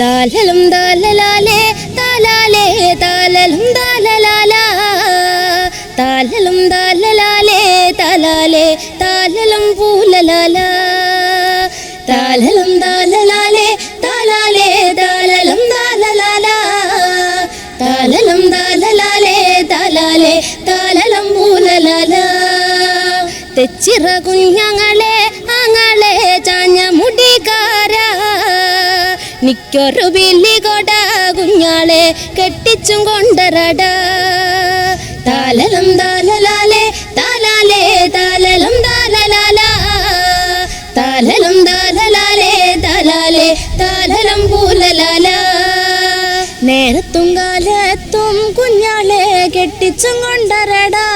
താലലും താലലാലേ താലാലേ താലലും താലലാല താലലും താലലാലേ താലാലേ താലലും പൂലലാല. താലലും താലലാലേ താലാലേ താലലും താലലാല താലലും താലലാലേ താലാലേ താലലും പൂലലാല. തെച്ചിറ കുഞ്ഞങ്ങളെ ആങ്ങളെ ചാഞ്ഞ മുടികാര നിക്കൊരു വില്ലി കൊട കുഞ്ഞാളെ കെട്ടിച്ചും കൊണ്ടരട. താലലം താലലാലേ താലാലേ താലലം താലലാല. താലലം താലലാലേ താലാലേ താലലം പൂലലാല. നേരത്തും കാലത്തും കുഞ്ഞാളെ കെട്ടിച്ചും കൊണ്ടരടാ.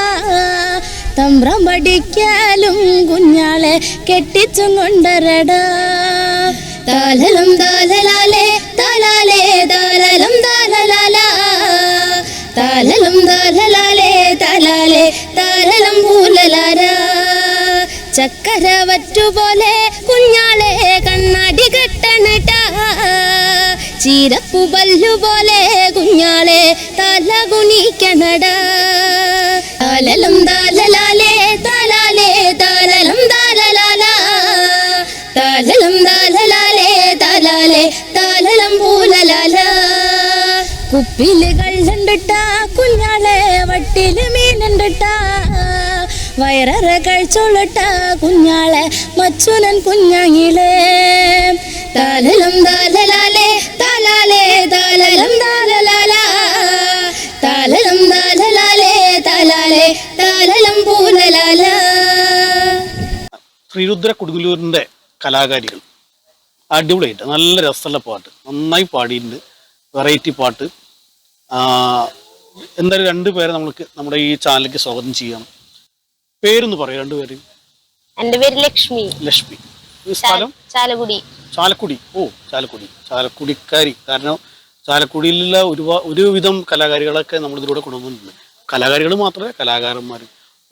തമ്പ്രം പഠിക്കാലും കുഞ്ഞാളെ കെട്ടിച്ചും കൊണ്ടരടാ. താലലം താലലാലേ താലാലേ താലലം താലലാല താലലം താലലാലേ താലാലേ താലലം പൂലലാര. ചക്കര വറ്റുപോലെ കുഞ്ഞാളെ കണ്ണാടി കെട്ടണട്ട. ചീരപ്പു പല്ലുപോലെ കുഞ്ഞാളെ തല കുണിക്കണട താലലം താലലാലേ താലാലേ താലലം താലലാല താലലം താലലാലേ താലാലേ താലലം പൂലലാല കുപ്പിൽ കള്ളുണ്ടിട്ട കുഞ്ഞാളെ വട്ടിൽ മീനുണ്ടിട്ട വയററ കഴിച്ചോളിട്ട കുഞ്ഞാളെ മച്ചുനൻ കുഞ്ഞാങ്ങിളെ താലലം താലലാലേ താലാലേ താലലം താലലാല. താലലം താലലാലേ താലാലേ താലലം പൂലലാല ശ്രീരുദ്ര കൊടുങ്ങല്ലൂരിന്റെ കലാകാരികൾ. അടിപൊളിയായിട്ട്. നല്ല രസമുള്ള പാട്ട്. നന്നായി പാടിയിട്ടുണ്ട്. വെറൈറ്റി പാട്ട്. എന്തായാലും രണ്ട് പേരെ നമ്മൾക്ക് നമ്മുടെ ഈ ചാനലിലേക്ക് സ്വാഗതം ചെയ്യാം. പേരൊന്ന് പറയാം രണ്ടുപേര് എന്റെ പേര് ലക്ഷ്മി. ലക്ഷ്മി. സ്ഥലം? ചാലക്കുടി. ചാലക്കുടി. ഓ ചാലക്കുടി. ചാലക്കുടിക്കാരി. കാരണം ചാലക്കുടിയിലുള്ള ഒരു ഒരുവിധം കലാകാരികളൊക്കെ നമ്മൾ ഇതിലൂടെ കൊണ്ടുവന്നിട്ടുണ്ട്. കലാകാരികൾ മാത്രമേ കലാകാരന്മാർ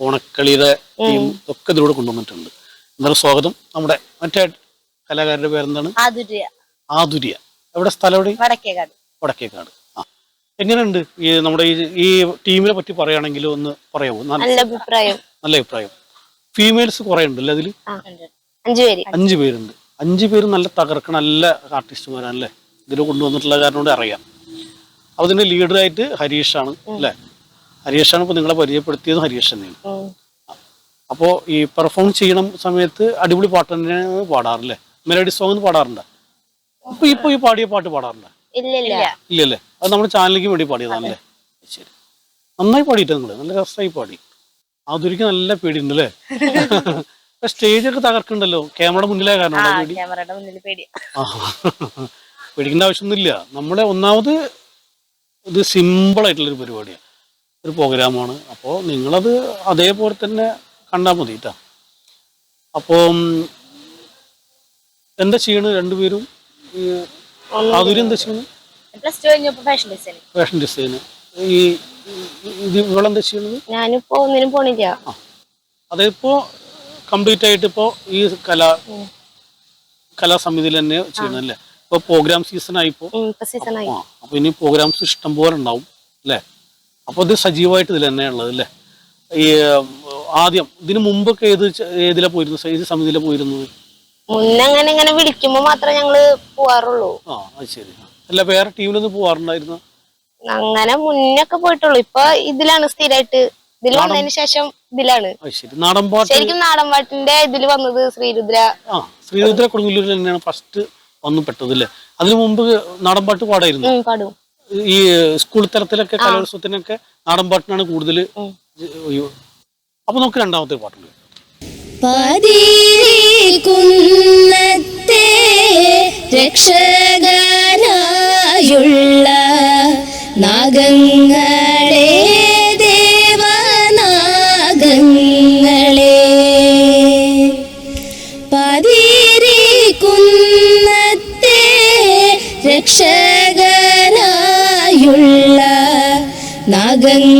ഓണക്കളിയുടെ ടീം ഒക്കെ ഇതിലൂടെ കൊണ്ടുവന്നിട്ടുണ്ട്. എന്തായാലും സ്വാഗതം. നമ്മുടെ മറ്റേ കലാകാരുടെ പേരെന്താണ്? ആതുര്യ. ആതുര്യ. എവിടെ? സ്ഥലം എവിടെ? വടക്കേക്കാട്. വടക്കേക്കാട്. ആ. എങ്ങനെയുണ്ട് ഈ നമ്മുടെ ഈ ഈ ടീമിനെ പറ്റി പറയുകയാണെങ്കിൽ ഒന്ന് പറയാമോ നല്ല അഭിപ്രായം. നല്ല അഭിപ്രായം. ഫീമെയിൽസ് കുറെ ഉണ്ടല്ലേ അതിൽ ആ, അഞ്ചു പേര്. അഞ്ച് പേരുണ്ട്. അഞ്ചു പേര് നല്ല തകർക്കണ നല്ല ആർട്ടിസ്റ്റുമാരാണല്ലേ? ഇതിൽ കൊണ്ടുവന്നിട്ടുള്ള കാരണം കൊണ്ട് അറിയാം. അപ്പൊ ഇതിന്റെ ലീഡറായിട്ട് ഹരീഷാണ് അല്ലേ? ഹരീഷാണ് ഇപ്പൊ നിങ്ങളെ പരിചയപ്പെടുത്തിയത് ഹരീഷ് തന്നെയാണ്. അപ്പോ അപ്പോൾ ഈ പെർഫോം ചെയ്യണം സമയത്ത് അടിപൊളി പാട്ട് തന്നെയാണ് പാടാറില്ലേ മെലഡി സോങ് പാടാറുണ്ട് ഇപ്പൊ ഇപ്പൊ ഈ പാടിയ പാട്ട് പാടാറുണ്ട് ഇല്ല ഇല്ല ഇല്ലല്ലേ. അത് നമ്മുടെ ചാനലിലേക്ക് വേണ്ടി പാടിയതാണല്ലേ ശരി. നന്നായി പാടിയിട്ട് നിങ്ങൾ? നല്ല രസമായി പാടി. ആധുരിക്ക് നല്ല പേടിയുണ്ട് അല്ലേ? സ്റ്റേജൊക്കെ തകർക്കുന്നുണ്ടല്ലോ. ക്യാമറയുടെ മുന്നിലായ കാരണം പേടി. പേടിക്കേണ്ട ആവശ്യമൊന്നുമില്ല. നമ്മുടെ ഒന്നാമത് ഇത് സിമ്പിൾ ആയിട്ടുള്ളൊരു പരിപാടിയാണ്. ഒരു പ്രോഗ്രാമാണ് അപ്പോൾ നിങ്ങളത് അതേപോലെ തന്നെ കണ്ടാൽ മതി കേട്ടോ അപ്പോൾ എന്താ ചെയ്യണത് രണ്ടുപേരും? അതൊരു എന്താ ചെയ്യണത് പ്ലസ് ടു കഴിഞ്ഞപ്പോ ഫാഷൻ ഡിസൈൻ ഫാഷൻ ഡിസൈന് ഈ ഇത് ഇവളെന്താ ചെയ്യണത്? ഞാനിപ്പോ ഒന്നിനും പോണില്ല. അതിപ്പോ കംപ്ലീറ്റ് ആയിട്ട് ഇപ്പോ ഈ കലാ കലാസമിതിയിൽ തന്നെ ചെയ്യണല്ലേ ഇപ്പൊ പ്രോഗ്രാം സീസൺ ആയിപ്പോ. ഉം, ഇപ്പൊ സീസൺ ആയി. അപ്പോ ഇനി പ്രോഗ്രാംസ് ഇഷ്ടം പോലെ ഉണ്ടാവും അല്ലേ? അപ്പൊ ഇത് സജീവമായിട്ട് ഇതിൽ തന്നെ ഉള്ളത് അല്ലേ? ഈ ആദ്യം ഇതിനു മുമ്പൊക്കെ ഏത് ഏതിലാ പോയിരുന്നത്? ഏത് സമിതിയിലാ പോയിരുന്നത്? മുന്നേ അങ്ങനെ ഇങ്ങനെ വിളിക്കുമ്പോ മാത്രമേ ഞങ്ങൾ പോവാറുള്ളൂ. ആ അത് ശരി. അല്ല വേറെ ടീമിലൊന്നും പോവാറുണ്ടായിരുന്നു? അങ്ങനെ മുന്നൊക്കെ പോയിട്ടുള്ളൂ. ഇപ്പൊ ഇതിലാണ് സ്ഥിരമായിട്ട് ഇതിൽ വന്നതിന് ശേഷം ഇതിലാണ്. ശരി. നാടൻപാട്ട് ശരിക്കും നാടൻ പാട്ടിന്റെ ഇതിൽ വന്നത് ശ്രീരുദ്ര. ആ ശ്രീരുദ്ര കൊടുങ്ങല്ലൂരിൽ തന്നെയാണ് ഫസ്റ്റ് വന്നു പെട്ടത് അല്ലേ? അതിനു മുമ്പ് നാടൻപാട്ട് പാടായിരുന്നു? ഉം, പാടും. ഈ സ്കൂൾ തലത്തിലൊക്കെ കലോത്സവത്തിനൊക്കെ നാടൻപാട്ടിനാണ് കൂടുതൽ. അപ്പൊ നമുക്ക് രണ്ടാമത്തെ പാട്ടുണ്ട്. പതിരിക്കുന്നത്തെ രക്ഷകനായുള്ള നാഗങ്ങളെ ദേവനാഗങ്ങളെ. പതിരിക്കുന്നത്തെ രക്ഷകനായുള്ള നാഗങ്ങളെ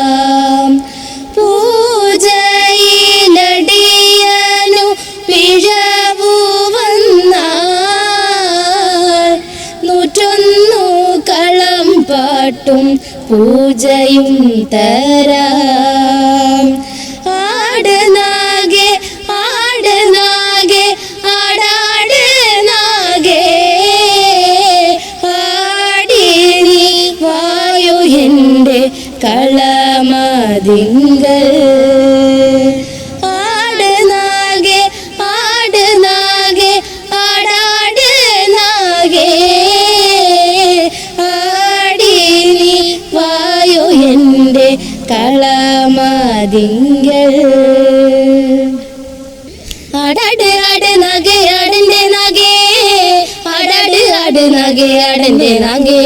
പാട്ടും പൂജയും തരാം. ആടനാകെ ആടനാകെ ആടാട് ആടി നീ എന്റെ കളമതിങ്കൽ അടട് അട് നഗെ നഗേ. അടട് അട് നഗെ നഗേ.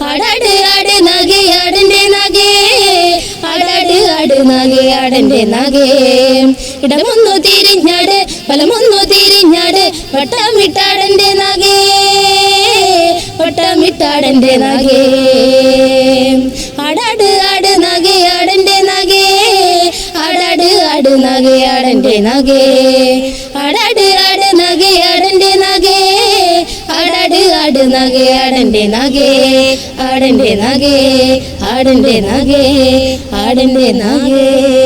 അടട് അട് നഗെ നഗേ. അടട് അട് നഗെ നഗേ. ഇടമൊന്നു തിരിഞ്ഞാട് ഫലമൊന്നു തിരിഞ്ഞാട്. വട്ടമിട്ടാടന്റെ നഗേ വട്ടമിട്ടാടന്റെ നഗേ. ആട് നഗെ. അടട് അട് നഗെ നഗേ. അടട് അട് ആട് നഗേ. ആടന്റെ നഗേ ആടന്റെ നഗേ നഗേ.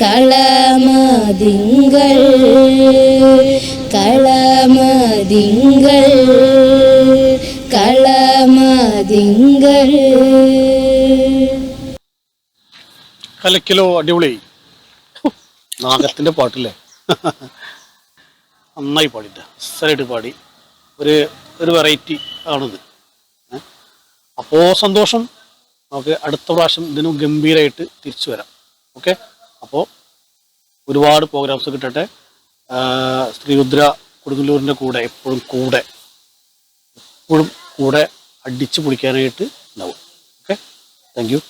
കളമതിങ്കൾ കളമതിങ്കൾ കളമതിങ്കൾ. കലക്കിലോ അടിപൊളി. നാഗത്തിന്റെ പാട്ടില്ലേ? നന്നായി പാടിട്ട അസലായിട്ട് പാടി. ഒരു ഒരു വെറൈറ്റി ആണിത്. അപ്പോൾ അപ്പോ സന്തോഷം. നമുക്ക് അടുത്ത പ്രാവശ്യം ഇതിനും ഗംഭീരമായിട്ട് തിരിച്ചു വരാം. ഓക്കെ? അപ്പോൾ ഒരുപാട് പ്രോഗ്രാംസ് കിട്ടട്ടെ. സ്ത്രീ ശ്രീരുദ്ര കൊടുങ്ങല്ലൂരിന്റെ കൂടെ എപ്പോഴും കൂടെ എപ്പോഴും കൂടെ അടിച്ചു പൊളിക്കാനായിട്ട് ഉണ്ടാവും. Okay thank you